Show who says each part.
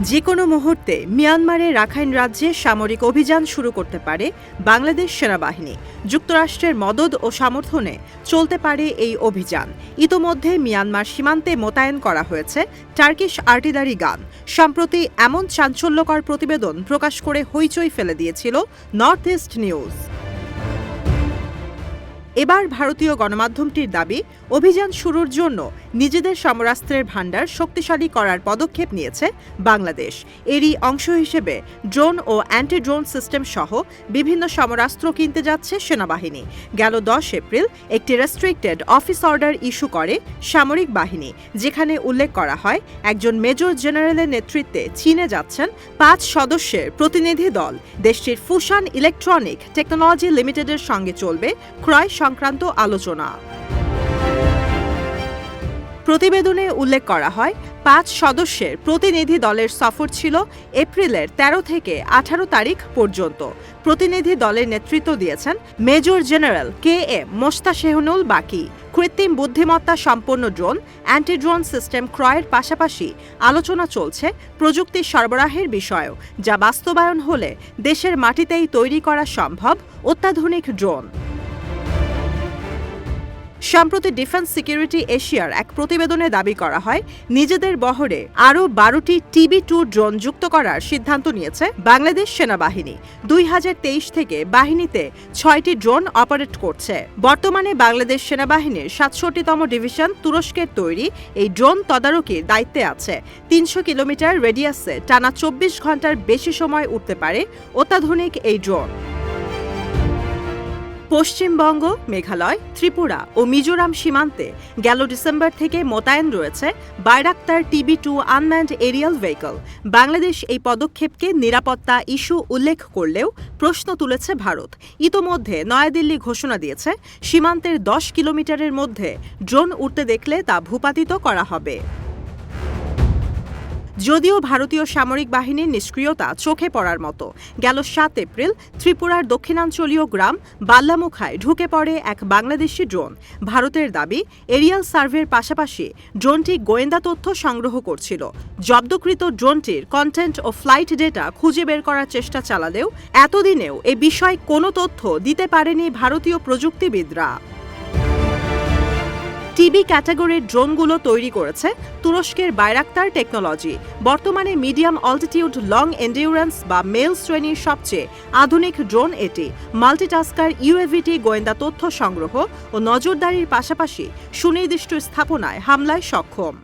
Speaker 1: যে কোনো মুহূর্তে মিয়ানমারের রাখাইন রাজ্যে সামরিক অভিযান শুরু করতে পারে বাংলাদেশ সেনাবাহিনী। যুক্তরাষ্ট্রের মদদ ও সমর্থনে চলতে পারে এই অভিযান। ইতোমধ্যে মিয়ানমার সীমান্তে মোতায়েন করা হয়েছে টার্কিশ আর্টিলারি গান। সম্প্রতি এমন চাঞ্চল্যকর প্রতিবেদন প্রকাশ করে হইচই ফেলে দিয়েছিল নর্থ ইস্ট নিউজ। এবার ভারতীয় গণমাধ্যমটির দাবি অভিযান শুরুর জন্য নিজেদের সমরাস্ত্রের ভাণ্ডার শক্তিশালী করার পদক্ষেপ নিয়েছে বাংলাদেশ। এরই অংশ হিসেবে ড্রোন ও অ্যান্টি ড্রোন সিস্টেম সহ বিভিন্ন সমরাস্ত্র কিনতে যাচ্ছে সেনাবাহিনী। গেল দশ এপ্রিল একটি রেস্ট্রিক্টেড অফিস অর্ডার ইস্যু করে সামরিক বাহিনী, যেখানে উল্লেখ করা হয় একজন মেজর জেনারেলের নেতৃত্বে চীনে যাচ্ছেন পাঁচ সদস্যের প্রতিনিধি দল। দেশটির ফুশান ইলেকট্রনিক টেকনোলজি লিমিটেডের সঙ্গে চলবে ক্রয় সংক্রান্ত আলোচনা। প্রতিবেদনে উল্লেখ করা হয়, পাঁচ সদস্যের প্রতিনিধি দলের সফর ছিল এপ্রিলের ১৩ থেকে আঠারো তারিখ পর্যন্ত। প্রতিনিধি দলের নেতৃত্ব দিয়েছেন মেজর জেনারেল কে এম মোস্তাশেহনুল বাকি। কৃত্রিম বুদ্ধিমত্তা সম্পন্ন ড্রোন অ্যান্টি ড্রোন সিস্টেম ক্রয়ের পাশাপাশি আলোচনা চলছে প্রযুক্তি সরবরাহের বিষয়েও, যা বাস্তবায়ন হলে দেশের মাটিতেই তৈরি করা সম্ভব অত্যাধুনিক ড্রোন। সম্প্রতি ডিফেন্স সিকিউরিটি এশিয়ার এক প্রতিবেদনে দাবি করা হয়, নিজেদের বহরে আরও বারোটি টিবি টু ড্রোন যুক্ত করার সিদ্ধান্ত নিয়েছে বাংলাদেশ সেনাবাহিনী। দুই হাজার তেইশ থেকে বাহিনীতে ছয়টি ড্রোন অপারেট করছে। বর্তমানে বাংলাদেশ সেনাবাহিনীর সাতষট্টিতম ডিভিশন তুরস্কের তৈরি এই ড্রোন তদারকির দায়িত্বে আছে। তিনশো কিলোমিটার রেডিয়াসে টানা চব্বিশ ঘণ্টার বেশি সময় উঠতে পারে অত্যাধুনিক এই ড্রোন। পশ্চিমবঙ্গ, মেঘালয়, ত্রিপুরা ও মিজোরাম সীমান্তে গেল ডিসেম্বর থেকে মোতায়েন রয়েছে Bayraktar TB two unmanned aerial vehicle. Bangladesh এই পদক্ষেপকে নিরাপত্তা ইস্যু উল্লেখ করলেও প্রশ্ন তুলেছে ভারত। ইতোমধ্যে নয়াদিল্লি ঘোষণা দিয়েছে, সীমান্তের দশ কিলোমিটারের মধ্যে ড্রোন উঠতে দেখলে তা ভূপাতিত করা হবে। যদিও ভারতীয় সামরিক বাহিনীর নিষ্ক্রিয়তা চোখে পড়ার মতো। গেল সাত এপ্রিল ত্রিপুরার দক্ষিণাঞ্চলীয় গ্রাম বাল্লামুখায় ঢুকে পড়ে এক বাংলাদেশি ড্রোন। ভারতের দাবি, এরিয়াল সার্ভের পাশাপাশি ড্রোনটি গোয়েন্দা তথ্য সংগ্রহ করছিল। জব্দকৃত ড্রোনটির কন্টেন্ট ও ফ্লাইট ডেটা খুঁজে বের করার চেষ্টা চালালেও এতদিনেও এ বিষয়ে কোনো তথ্য দিতে পারেনি ভারতীয় প্রযুক্তিবিদরা। টিবি ক্যাটাগরির ড্রোনগুলো তৈরি করেছে তুরস্কের বাইরাক্তার টেকনোলজি। বর্তমানে মিডিয়াম অল্টিটিউড, লং এন্ডিউরেন্স বা মেল শ্রেণির সবচেয়ে আধুনিক ড্রোন এটি। মাল্টিটাস্কার, ইউএভিটি, গোয়েন্দা তথ্য সংগ্রহ ও নজরদারির পাশাপাশি সুনির্দিষ্ট স্থাপনায় হামলায় সক্ষম।